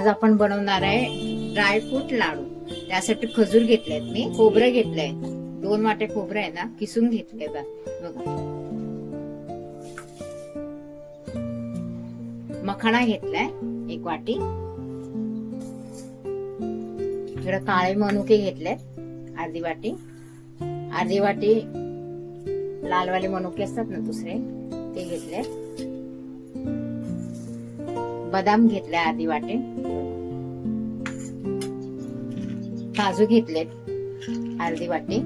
आज आपण बनवणार आहे ड्रायफ्रूट लाडू. त्यासाठी खजूर घेतलेत मी खोबरं घेतलंय. दोन वाटे खोबरं आहे ना किसून घेतलंय बघा. मखाणा घेतलाय एक वाटी. इकडे काळे मनुके घेतले अर्धी वाटी. अर्धी वाटी लालवाले मनुके असतात ना दुसरे ते घेतले बदाम घेतले आधी वाटे. काजू घेतले अर्धी वाटी.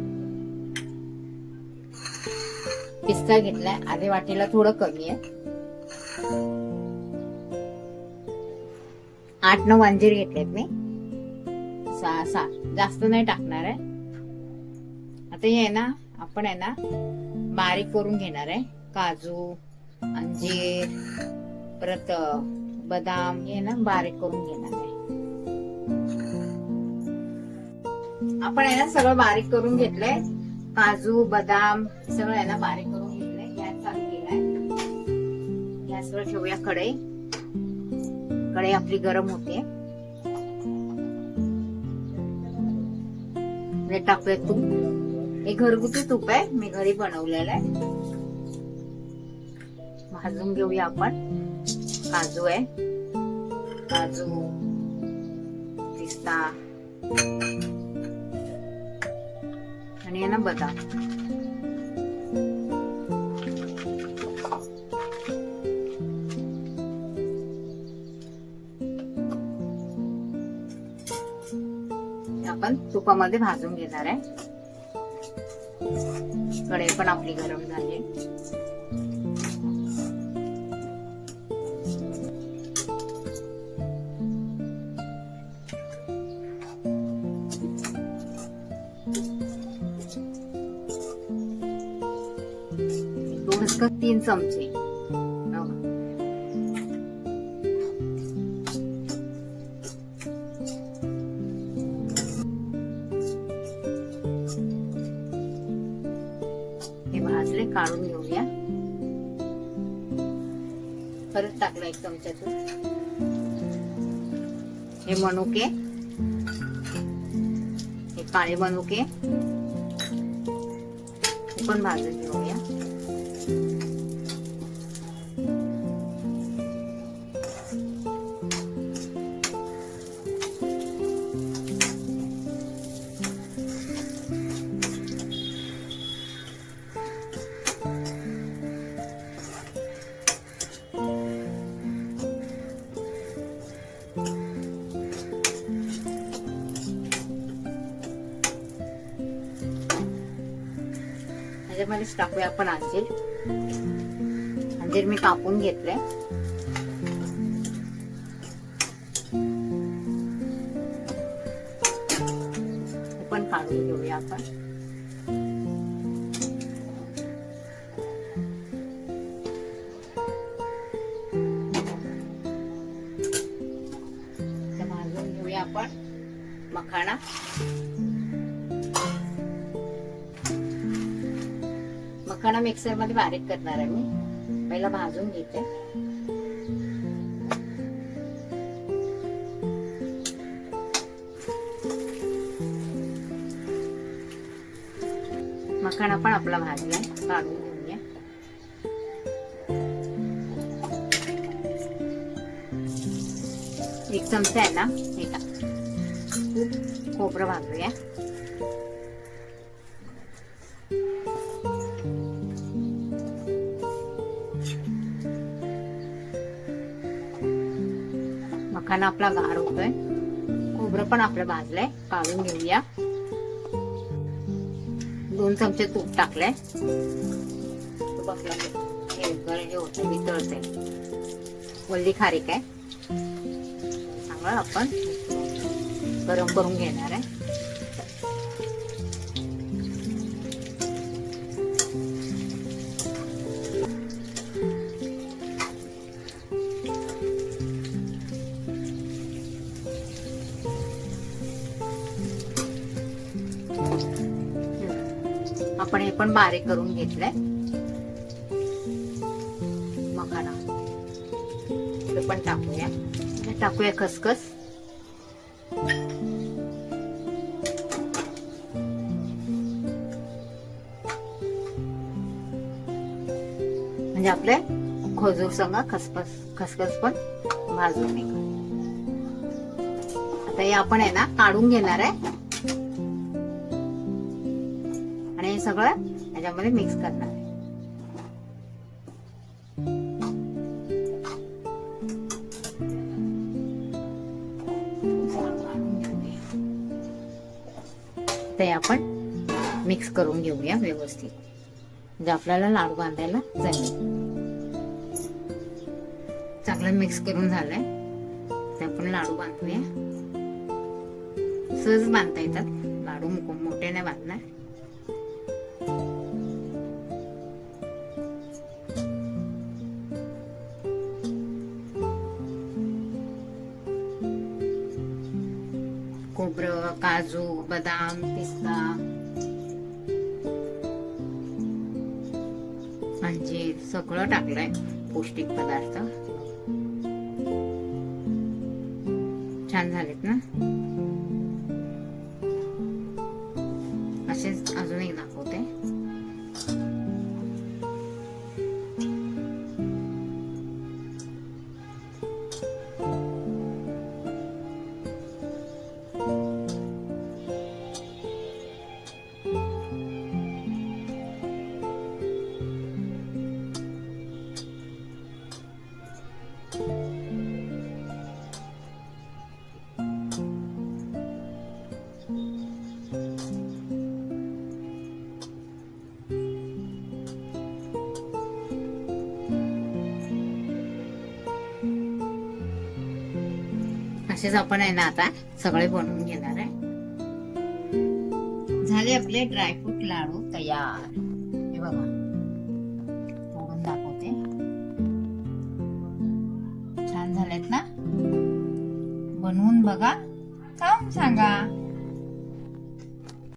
पिस्ता घेतलाय अर्धी वाटीला थोडं कमी आहे. आठ नऊ अंजीर घेतलेत मी. सहा सहा जास्त नाही टाकणार आहे. आता हे आहे ना आपण आहे ना बारीक करून घेणार आहे. काजू अंजीर परत बदाम हे ना बारीक करून घेणार आहे. आपण आहे ना सगळं बारीक करून घेतलंय. काजू बदाम सगळं आहे ना बारीक करून घेतलंय. गॅस चालू केलाय. गॅसवर ठेवूया कढई. कढई आपली गरम होते. टाकूया तूप. हे घरगुती तूप आहे. मी घरी बनवलेलं आहे. भाजून घेऊया आपण. काजू आहे. काजू पिस्ता. आणि आहे ना बदाम. आपण तुपामध्ये भाजून घेणार आहे. कढई पण आपली गरम झाली दोन तीन चमचे हे भाजले काढून घेऊया. परत टाकला एक चमच्यातून हे मनुके. हे काळे मनुके. हे पण भाजून घेऊया. त्याच्यामध्येच टाकूया आपण अंजीर. अंजीर मी कापून घेतलंय. पण काढून घेऊया आपण. भाजून घेऊया आपण. मखाणा. मखाणा मिक्सरमध्ये बारीक करणार आहे मी. पहिला भाजून घेते. मखाणा पण आपला भाजलाय. काढून घेऊया. एक चमचा आहे ना हे टाक. खोबरं भाजूया. मखाना आपला गार होतोय. खोबरं पण आपलं भाजलंय. काढून घेऊया. दोन चमचे तूप टाकलंय. हे हे वितळते वल्ली खारीक आहे. चांगलं आपण गरम करून घेणार आहे. आपण हे पण बारीक करून घेतलंय. मखाना. हे पण टाकूया. टाकूया खसखस. म्हणजे आपले खजूर संग खसखस खसखस पण भाजून आता हे आपण आहे ना काढून घेणार आहे. हे सगळं याच्यामध्ये मिक्स करणार आहे. ते आपण मिक्स करून घेऊया व्यवस्थित. म्हणजे आपल्याला लाडू बांधायला जमेल. चांगलं मिक्स करून झालंय. ते आपण लाडू बांधूया. सहज बांधता येतात. लाडू मोठे नाही बांधणार. खोबरं काजू बदाम पिस्ता. म्हणजे सगळं टाकलंय पौष्टिक पदार्थ. छान झालेत ना? असेच अजून एक दाखवते. असेच आपण आहे ना आता सगळे बनवून घेणार आहे. झाले आपले ड्रायफ्रूट लाडू तयार. हे बघा. तोडून दाखवते. छान झालेत ना? बनवून बघा. खाऊन सांगा?